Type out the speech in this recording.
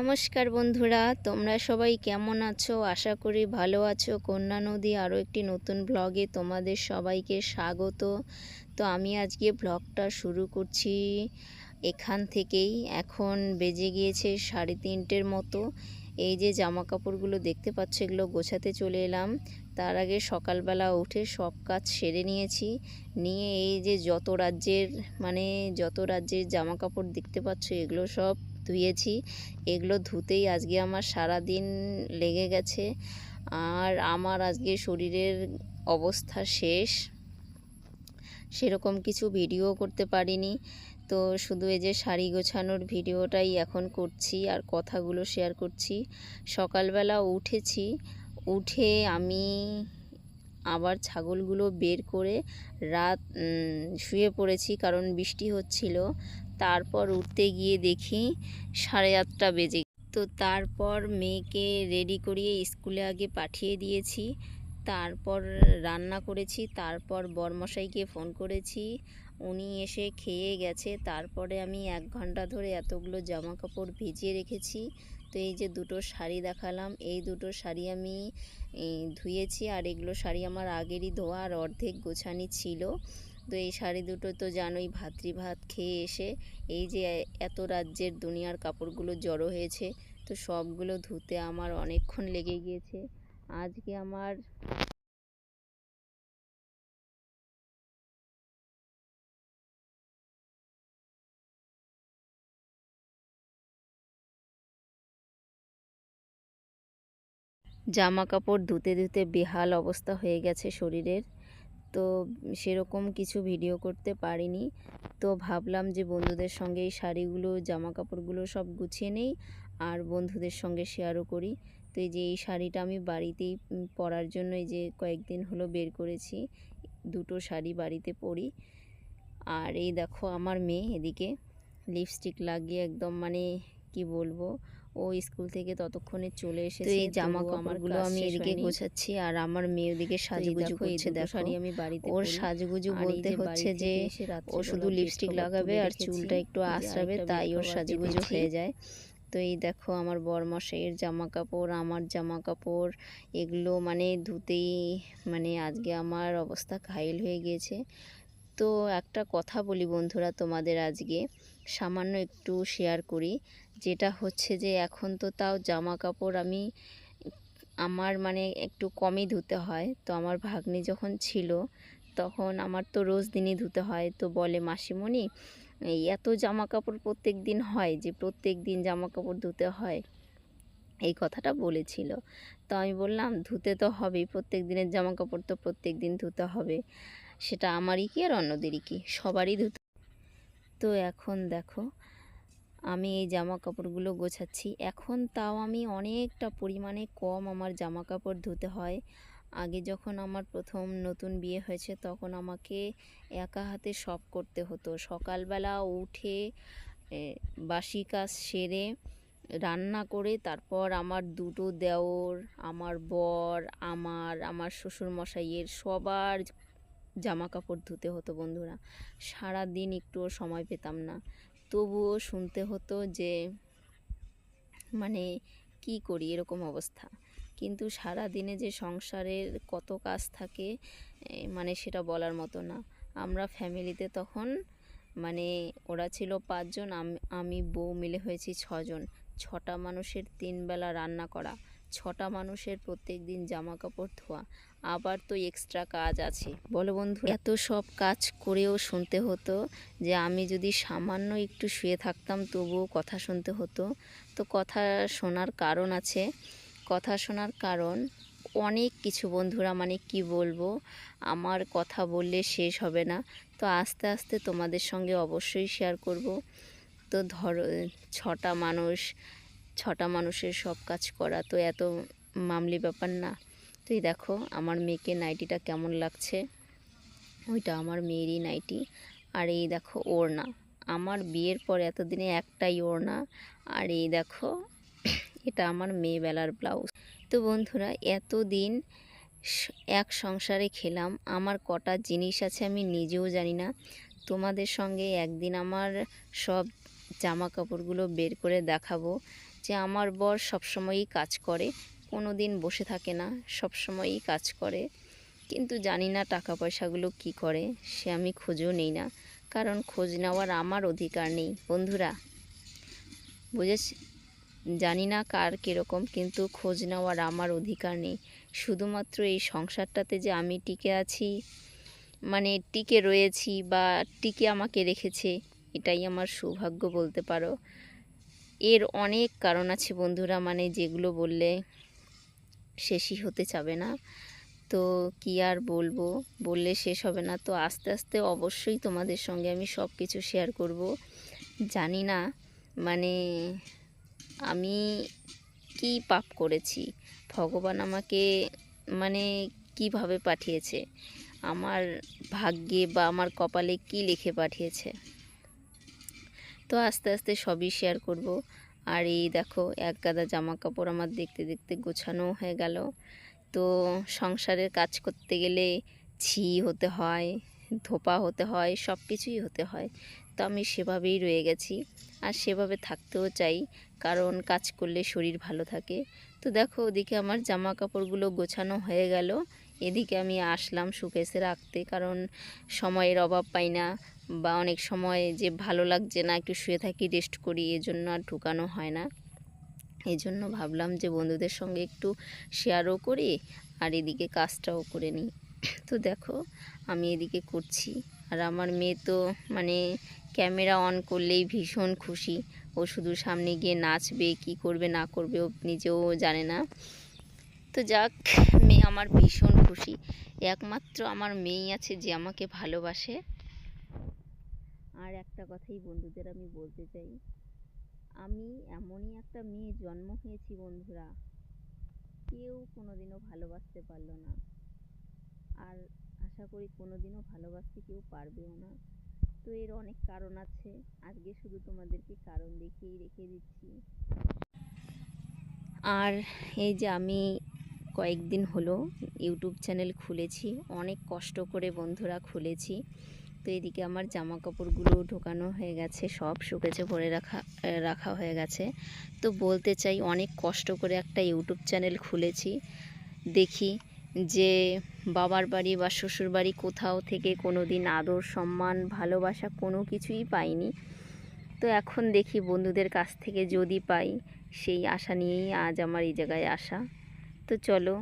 নমস্কার বন্ধুরা, তোমরা সবাই কেমন আছো? আশা করি ভালো আছো। কন্যা নদী আরও একটি নতুন ব্লগে তোমাদের সবাইকে স্বাগত। তো আমি আজকে ব্লগটা শুরু করছি এখান থেকেই। এখন বেজে গিয়েছে সাড়ে তিনটের মতো। এই যে জামা কাপড়গুলো দেখতে পাচ্ছ, এগুলো গোছাতে চলে এলাম। তার আগে সকালবেলা উঠে সব কাজ সেরে নিয়েছি। নিয়ে এই যে যত রাজ্যের মানে যত রাজ্যের জামা কাপড় দেখতে পাচ্ছ, এগুলো সব ধুয়েছি। এগুলো ধুতেই আজকে আমার সারা দিন লেগে গেছে। আর আমার আজকে শরীরের অবস্থা শেষ। সেরকম কিছু ভিডিও করতে পারিনি। তো শুধু এই যে শাড়ি গোছানোর ভিডিওটাই এখন করছি আর কথাগুলো শেয়ার করছি। সকালবেলা উঠেছি। উঠে আমি আবার ছাগলগুলো বের করে রাত শুয়ে পড়েছি কারণ বৃষ্টি হচ্ছিল। তারপর উঠতে গিয়ে দেখি সাড়ে আটটা বেজে তো তারপর মেয়েকে রেডি করিয়ে স্কুলে আগে পাঠিয়ে দিয়েছি। তারপর রান্না করেছি, তারপর বরমশাইকে ফোন করেছি। উনি এসে খেয়ে গেছে। তারপরে আমি এক ঘণ্টা ধরে এতগুলো জামা কাপড় ভিজিয়ে রেখেছি। তো এই যে দুটো শাড়ি দেখালাম, এই দুটো শাড়ি আমি ধুয়েছি আর এগুলো শাড়ি আমার আগেরই ধোয়া আর অর্ধেক গোছানি ছিল। তো এই শাড়ি দুটো তো জানোই, ভাতৃভাত খেয়ে এসে এই যে এত রাজ্যের দুনিয়ার কাপড়গুলো জড়ো হয়েছে, তো সবগুলো ধুতে আমার অনেকক্ষণ লেগে গিয়েছে। আজকে আমার জামা কাপড় ধুতে ধুতে বেহাল অবস্থা হয়ে গেছে শরীরের। তো সেরকম কিছু ভিডিও করতে পারিনি। তো ভাবলাম যে বন্ধুদের সঙ্গে এই শাড়িগুলো জামা কাপড়গুলো সব গুছিয়ে নেই আর বন্ধুদের সঙ্গে শেয়ারও করি। তো এই যে এই শাড়িটা আমি বাড়িতেই পরার জন্য এই যে কয়েকদিন হলো বের করেছি, দুটো শাড়ি বাড়িতে পরি। আর এই দেখো আমার মেয়ে এদিকে লিপস্টিক লাগিয়ে একদম মানে কি বলব ও স্কুল থেকে ততক্ষণে চলে এসেছে। এই জামা কাপড়গুলো আমি এদিকে গোছাচ্ছি আর আমার মেয়ে ওদিকে সাজুগুজু করছে দেখো। শাড়ি আমি বাড়িতে ওর সাজুগুজু বলতে হচ্ছে যে ও শুধু লিপস্টিক লাগাবে আর চুলটা একটু আশ্রাবে তাই ওর সাজুগুজু হয়ে যায়। তো এই দেখো আমার বরমশাইয়ের জামা কাপড় আমার জামা কাপড় এগুলো মানে ধুতেই মানে আজকে আমার অবস্থা ঘাইল হয়ে গিয়েছে। তো একটা কথা বলি বন্ধুরা তোমাদের আজকে। সামান্য একটু শেয়ার করি। যেটা হচ্ছে যে, এখন তো তাও জামা কাপড় আমি আমার মানে একটু কমই ধুতে হয়। তো আমার ভাগ্নি যখন ছিল, তখন আমার তো রোজ দিনই ধুতে হয়। তো বলে, মাসিমণি এত জামা কাপড় প্রত্যেক দিন হয় যে, প্রত্যেক দিন জামা কাপড় ধুতে হয়? এই কথাটা বলেছিল। তো আমি বললাম, ধুতে তো হবেই। প্রত্যেক দিনের জামা কাপড় তো প্রত্যেক দিন ধুতে হবে। সেটা আমারই কি আর অন্যদেরই কি? সবারই ধুতে। তো এখন দেখো, আমি এই জামা কাপড়গুলো গোছাচ্ছি। এখন তাও আমি অনেকটা পরিমাণে কম আমার জামা কাপড় ধুতে হয়। আগে যখন আমার প্রথম নতুন বিয়ে হয়েছে, তখন আমাকে একা হাতে সব করতে হতো। সকালবেলা উঠে বাসি কাজ সেরে, রান্না করে, তারপর আমার দুটো দেওর, আমার বর, আমার আমার শ্বশুরমশাইয়ের সবার জামা কাপড় ধুতে হতো বন্ধুরা। সারা দিন একটুও সময় পেতাম না। তবুও শুনতে হতো যে মানে কি করি এরকম অবস্থা। কিন্তু সারা দিনে যে সংসারের কত কাজ থাকে মানে সেটা বলার মতো না। আমরা ফ্যামিলিতে তখন মানে ওরা ছিল পাঁচজন, আমি বউ মিলে হয়েছি ছজন। ছটা মানুষের তিন বেলা রান্না করা, ছটা মানুষের প্রত্যেক দিন জামা কাপড় ধোয়া। আবার তো এক্সট্রা কাজ আছে। বলো বন্ধু এত সব কাজ করেও শুনতে হতো যে আমি যদি সামান্য একটু শুয়ে থাকতাম তবুও কথা শুনতে হতো। তো কথা শোনার কারণ আছে। কথা শোনার কারণ অনেক কিছু বন্ধুরা মানে কি বলব, আমার কথা বললে শেষ হবে না। তো আস্তে আস্তে তোমাদের সঙ্গে অবশ্যই শেয়ার করব। তো ধরো, ছটা মানুষ, ছটা মানুষের সব কাজ করা তো এত মামলি ব্যাপার না। তো এই দেখো, আমার মেয়েকে নাইটিটা কেমন লাগছে? ওইটা আমার মেয়েরই নাইটি। আর এই দেখো ওড়না। আমার বিয়ের পর এতদিনে একটাই ওড়না। আর এই দেখো, এটা আমার মেয়েবেলার ব্লাউজ। তো বন্ধুরা, এতদিন এক সংসারে খেলাম। আমার কটা জিনিস আছে আমি নিজেও জানি না। তোমাদের সঙ্গে একদিন আমার সব জামা কাপড়গুলো বের করে দেখাবো। যে আমার বর সবসময়ই কাজ করে। কোনো দিন বসে থাকে না, সবসময়ই কাজ করে। কিন্তু জানি না টাকা পয়সাগুলো কি করে, সে আমি খোঁজও নেই না। কারণ খোঁজ নেওয়ার আমার অধিকার নেই, বন্ধুরা। বুঝেছ? জানি না কার কীরকম, কিন্তু খোঁজ নেওয়ার আমার অধিকার নেই। শুধুমাত্র এই সংসারটাতে যে আমি টিকে আছি মানে টিকে রয়েছি বা টিকে আমাকে রেখেছে, এটাই আমার সৌভাগ্য বলতে পারো। এর অনেক কারণ আছে বন্ধুরা মানে যেগুলো বললে শেষই হতে চাবে না। তো কি আর বলব? বললে শেষ হবে না। তো আস্তে আস্তে অবশ্যই তোমাদের সঙ্গে আমি সব কিছু শেয়ার করব। জানি না মানে আমি কি পাপ করেছি? ভগবান আমাকে মানে কীভাবে পাঠিয়েছে? আমার ভাগ্যে বা আমার কপালে কি লিখে পাঠিয়েছে? তো আস্তে আস্তে সবই শেয়ার করব। আর এই দেখো, এক গাদা জামা কাপড় আমার দেখতে দেখতে গোছানো হয়ে গেল। তো সংসারের কাজ করতে গেলে ছি হতে হয়, ধোপা হতে হয়, সব কিছুই হতে হয়। তো আমি সেভাবেই রয়ে গেছি আর সেভাবে থাকতেও চাই, কারণ কাজ করলে শরীর ভালো থাকে। তো দেখো, ওদিকে আমার জামা কাপড়গুলো গোছানো হয়ে গেল। এদিকে আমি আসলাম সুকেসে রাখতে, কারণ সময়ের অভাব পাই না। বা অনেক সময় যে ভালো লাগছে না, একটু শুয়ে থাকি রেস্ট করি, এজন্য আর ঢুকানো হয় না। এই জন্য ভাবলাম যে বন্ধুদের সঙ্গে একটু শেয়ারও করি আর এদিকে কাজটাও করে নিই। তো দেখো, আমি এদিকে করছি। আর আমার মেয়ে তো মানে ক্যামেরা অন করলেই ভীষণ খুশি। ও শুধু সামনে গিয়ে নাচবে, কি করবে, না করবে, ও নিজেও জানে না। তো যাক, মেয়ে আমার ভীষণ খুশি। একমাত্র আমার মেয়েই আছে যে আমাকে ভালোবাসে। আর একটা কথাই বন্ধুদের আমি বলতে চাই। আমি এমনই একটা মেয়ে জন্ম হয়েছি বন্ধুরা, কেউ কোনোদিনও ভালোবাসতে পারল না। আর আশা করি কোনোদিনও ভালোবাসতে কেউ পারবেও না। তো এর অনেক কারণ আছে, আজকে শুধু তোমাদেরকে কারণ দেখিয়েই রেখে দিচ্ছি। আর এই যে আমি কয়েকদিন হলো ইউটিউব চ্যানেল খুলেছি, অনেক কষ্ট করে বন্ধুরা খুলেছি। তো এদিকে আমার জামা কাপড়গুলো ঢোকানো হয়ে গেছে, সব শুকেছে, ভরে রাখা রাখা হয়ে গেছে। তো বলতে চাই, অনেক কষ্ট করে একটা ইউটিউব চ্যানেল খুলেছি। দেখি যে বাবার বাড়ি বা শ্বশুর বাড়ি কোথাও থেকে কোনো দিন আদর, সম্মান, ভালোবাসা কোনো কিছুই পাইনি। তো এখন দেখি বন্ধুদের কাছ থেকে যদি পাই, সেই আশা নিয়েই আজ আমার এই জায়গায় আসা। তো চলো